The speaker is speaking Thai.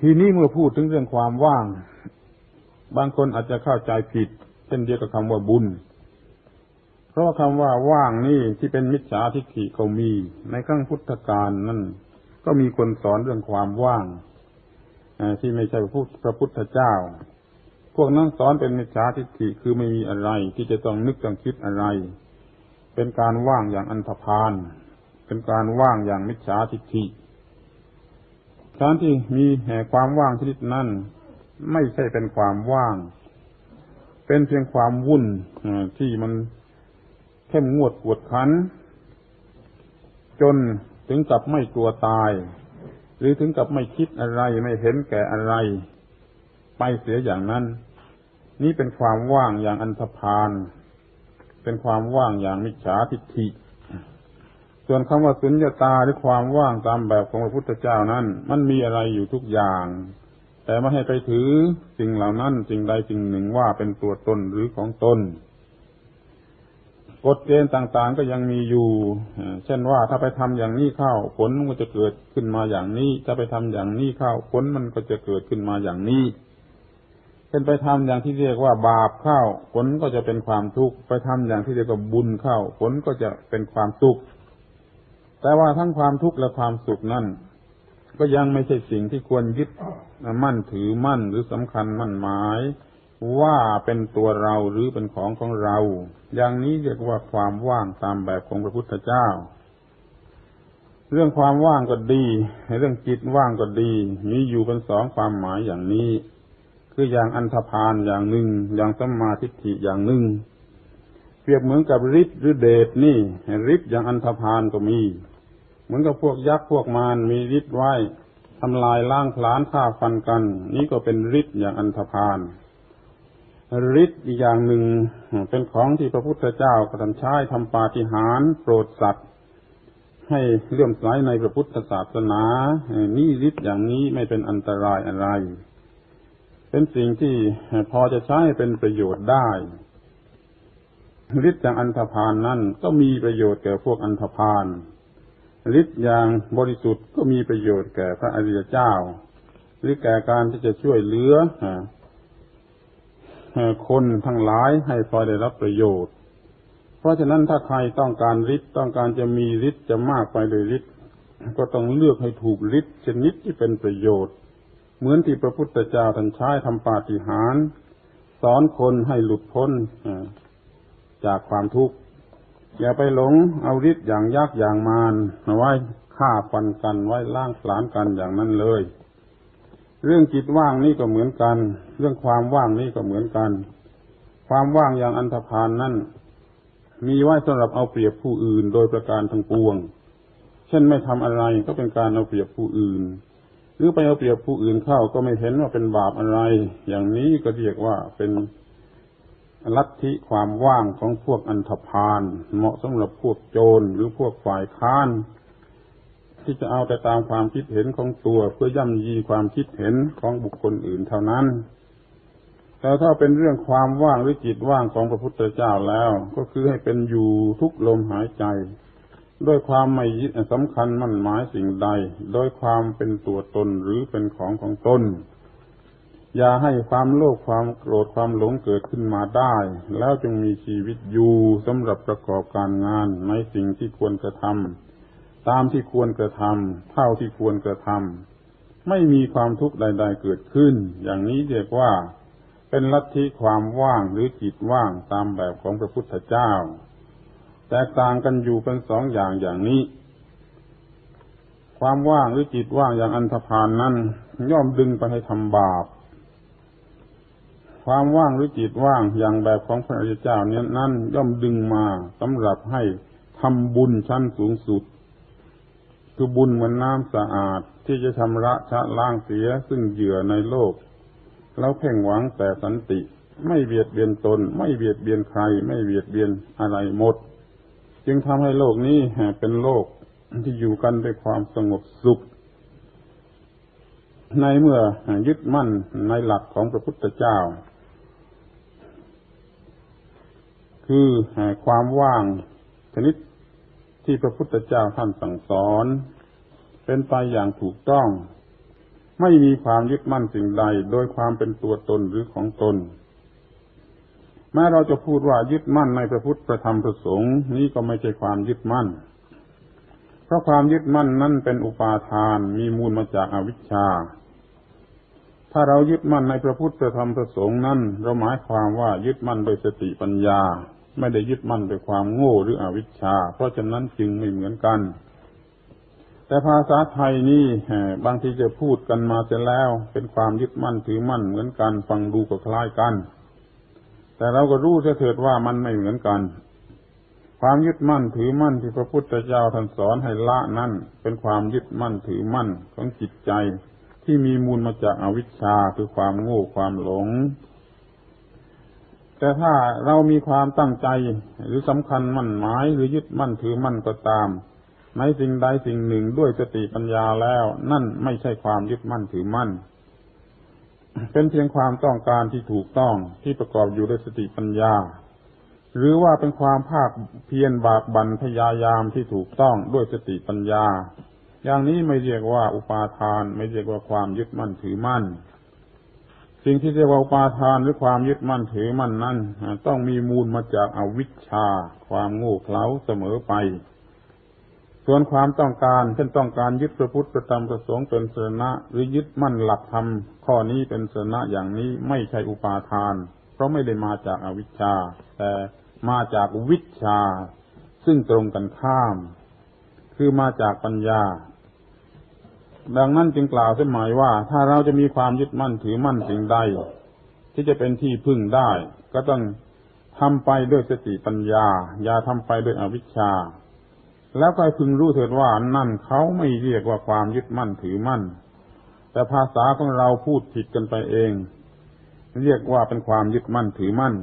ทีนี้เมื่อพูดถึงเรื่องความว่าง บางคนอาจจะเข้าใจผิดเช่นเดียวกับคำว่าบุญ เพราะคำว่าว่างนี่ที่เป็นมิจฉาทิฏฐิเขามี ในครั้งพุทธกาลนั่นก็มีคนสอนเรื่องความว่างที่ไม่ใช่พระพุทธเจ้า พวกนั้นสอนเป็นมิจฉาทิฏฐิคือไม่มีอะไร ที่จะต้องนึกต้องคิดอะไร เป็นการว่างอย่างอันธพาลเป็นการว่างอย่างมิจฉาทิฏฐิ การที่มีแห่ความว่างชนิดนั้นไม่ใช่เป็นความว่าง เป็นเพียงความวุ่นที่มันเข้มงวดกวดขัน จนถึงกับไม่กลัวตาย หรือถึงกับไม่คิดอะไรไม่เห็นแก่อะไร ไปเสียอย่างนั้น นี่เป็นความว่างอย่างอันธพาลเป็นความว่างอย่างมิจฉาทิฏฐิ ส่วนคำว่าสุญญตาหรือความว่างตามแบบของพระพุทธเจ้านั้น มันมีอะไรอยู่ทุกอย่าง แต่ไม่ให้ไปถือสิ่งเหล่านั้นสิ่งใดสิ่งหนึ่งว่าเป็นตัวตนหรือของตนกฎเกณฑ์ต่างๆก็ยังมีอยู่ เช่นว่าถ้าไปทำอย่างนี้เข้าผลมันก็จะเกิดขึ้นมาอย่างนี้ ถ้าไปทำอย่างนี้เข้าผลมันก็จะเกิดขึ้นมาอย่างนี้เช่นไปทำอย่างที่เรียกว่าบาปเข้าผลก็จะเป็นความทุกข์ ไปทำอย่างที่เรียกว่าบุญเข้าผลก็จะเป็นความสุข แต่ว่าทั้งความทุกข์และความสุขนั่นก็ยังไม่ใช่สิ่งที่ควรยึดมั่นถือมั่นหรือสำคัญมั่นหมาย ว่าเป็นตัวเราหรือเป็นของของเรา อย่างนี้เรียกว่าความว่างตามแบบของพระพุทธเจ้า เรื่องความว่างก็ดีเรื่องจิตว่างก็ดีมีอยู่เป็นสองความหมายอย่างนี้ คืออย่างอันธพาลอย่างหนึ่ง อย่างสมาทิฐิอย่างหนึ่งเปรียบเหมือนกับฤทธิ์หรือเดชนี่ฤทธิ์อย่างอันธพาลก็มี เหมือนกับพวกยักษ์พวกมารมีฤทธิ์ไว้ทำลายล้างผลาญฆ่าฟันกัน นี่ก็เป็นฤทธิ์อย่างอันธพาลฤทธิ์อีกอย่างหนึ่งเป็นของที่พระพุทธเจ้ากระทำใช้ทำปาฏิหาริย์โปรดสัตว์ ให้เลื่อมใสในพระพุทธศาสนานี่ฤทธิ์อย่างนี้ไม่เป็นอันตรายอะไร เป็นสิ่งที่พอจะใช้เป็นประโยชน์ได้ฤทธิ์อย่างอันธพาลนั่นก็มีประโยชน์แก่พวกอันธพาล ฤทธิ์อย่างบริสุทธิ์ก็มีประโยชน์แก่พระอริยเจ้า หรือแก่การที่จะช่วยเหลือคนทั้งหลายให้พอได้รับประโยชน์ เพราะฉะนั้นถ้าใครต้องการฤทธิ์ต้องการจะมีฤทธิ์จะมากไปโดยฤทธิ์ก็ต้องเลือกให้ถูกฤทธิ์ชนิดที่เป็นประโยชน์ เหมือนที่พระพุทธเจ้าท่านใช้ทำปาฏิหาริย์สอนคนให้หลุดพ้นจากความทุกข์ อย่าไปหลงเอาฤทธิ์อย่างยักษ์อย่างมารมาไว้ฆ่าฟันกันไว้ล่างผลานกันอย่างนั้นเลย เรื่องจิตว่างนี่ก็เหมือนกัน เรื่องความว่างนี่ก็เหมือนกัน ความว่างอย่างอันธพาลนนั่นมีไว้สำหรับเอาเปรียบผู้อื่นโดยประการทั้งปวง เช่นไม่ทำอะไรก็เป็นการเอาเปรียบผู้อื่น หรือไปเอาเปรียบผู้อื่นเข้าก็ไม่เห็นว่าเป็นบาปอะไร อย่างนี้ก็เรียกว่าเป็น ลัทธิความว่างของพวกอันธพาลเหมาะสำหรับพวกโจรหรือพวกฝ่ายค้าน ที่จะเอาแต่ตามความคิดเห็นของตัวเพื่อย่ำยีความคิดเห็นของบุคคลอื่นเท่านั้น แต่ถ้าเป็นเรื่องความว่างหรือจิตว่างของพระพุทธเจ้าแล้ว ก็คือให้เป็นอยู่ทุกลมหายใจ ด้วยความไม่ยึดสำคัญมั่นหมายสิ่งใด โดยความเป็นตัวตนหรือเป็นของของตน อย่าให้ความโลภความโกรธความหลงเกิดขึ้นมาได้ แล้วจึงมีชีวิตอยู่สำหรับประกอบการงานในสิ่งที่ควรกระทำตามที่ควรกระทำเท่าที่ควรกระทำไม่มีความทุกข์ใด ๆ เกิดขึ้น อย่างนี้เรียกว่า เป็นลัทธิความว่างหรือจิตว่างตามแบบของพระพุทธเจ้า แตกต่างกันอยู่เป็นสองอย่างอย่างนี้ความว่างหรือจิตว่างอย่างอันธพาลนนั้น ย่อมดึงไปให้ทำบาป ความว่างหรือจิตว่างอย่างแบบของพระอริยเจ้าเนี้นั้นย่อมดึงมาสำหรับให้ทำบุญชั้นสูงสุด คือบุญเหมือนน้ำสะอาดที่จะชำระชะล้างเสียซึ่งเหยื่อในโลก แล้วเพ่งหวังแต่สันติ ไม่เบียดเบียนตน ไม่เบียดเบียนใคร ไม่เบียดเบียนอะไรหมด จึงทำให้โลกนี้เป็นโลกที่อยู่กันด้วยความสงบสุขในเมื่อยึดมั่นในหลักของพระพุทธเจ้า คือความว่างชนิดที่พระพุทธเจ้าท่านสั่งสอน เป็นไปอย่างถูกต้อง ไม่มีความยึดมั่นสิ่งใดโดยความเป็นตัวตนหรือของตน แม้เราจะพูดว่ายึดมั่นในพระพุทธพระธรรมพระสงฆ์นี้ก็ไม่ใช่ความยึดมั่น เพราะความยึดมั่นนั่นเป็นอุปาทานมีมูลมาจากอาวิชชา ถ้าเรายึดมั่นในพระพุทธพระธรรมพระสงฆ์นั้นเราหมายความว่ายึดมั่นโดยสติปัญญา ไม่ได้ยึดมั่นโดยความโง่หรืออวิชชา เพราะฉะนั้นจึงไม่เหมือนกัน แต่ภาษาไทยนี่บางทีจะพูดกันมาเสร็จแล้ว เป็นความยึดมั่นถือมั่นเหมือนกัน ฟังดูก็คล้ายกัน แต่เราก็รู้เสียเถิดว่ามันไม่เหมือนกัน ความยึดมั่นถือมั่นที่พระพุทธเจ้าท่านสอนให้ละนั่นเป็นความยึดมั่นถือมั่นของจิตใจ ที่มีมูลมาจากอาวิชชาคือความโง่ความหลง แต่ถ้าเรามีความตั้งใจหรือสำคัญมั่นหมายหรือยึดมั่นถือมั่นก็ตาม ในสิ่งใดสิ่งหนึ่งด้วยสติปัญญาแล้ว นั่นไม่ใช่ความยึดมั่นถือมั่น เป็นเพียงความต้องการที่ถูกต้องที่ประกอบอยู่ด้วยสติปัญญา หรือว่าเป็นความภาคเพียรบากบั่นพยายามที่ถูกต้องด้วยสติปัญญา อย่างนี้ไม่เรียกว่าอุปาทาน ไม่เรียกว่าความยึดมั่นถือมั่น สิ่งที่เรียกว่าปาทานหรือความยึดมั่นถือมั่นนั้นต้องมีมูลมาจากอาวิชชา ความโง่เขลาเสมอไป ส่วนความต้องการเช่นต้องการยึดพระพุทธประธรรมประสงค์เป็นสนะหรือยึดมั่นหลักธรรมข้อนี้เป็นสนะอย่างนี้ไม่ใช่อุปาทาน เพราะไม่ได้มาจากอาวิชชา แต่มาจากวิชา ซึ่งตรงกันข้าม คือมาจากปัญญา ดังนั้นจึงกล่าวเส้นหมอว่า ถ้าเราจะมีความยึดมั่นถือมั่นสิ่งใด ที่จะเป็นที่พึ่งได้ ก็ต้องทำไปด้วยสติปัญญา อย่าทำไปด้วยอวิชชา แล้วก็พึงรู้เถิดว่านั่นเขาไม่เรียกว่าความยึดมั่นถือมั่น แต่ภาษาของเราพูดผิดกันไปเอง เรียกว่าเป็นความยึดมั่นถือมั่น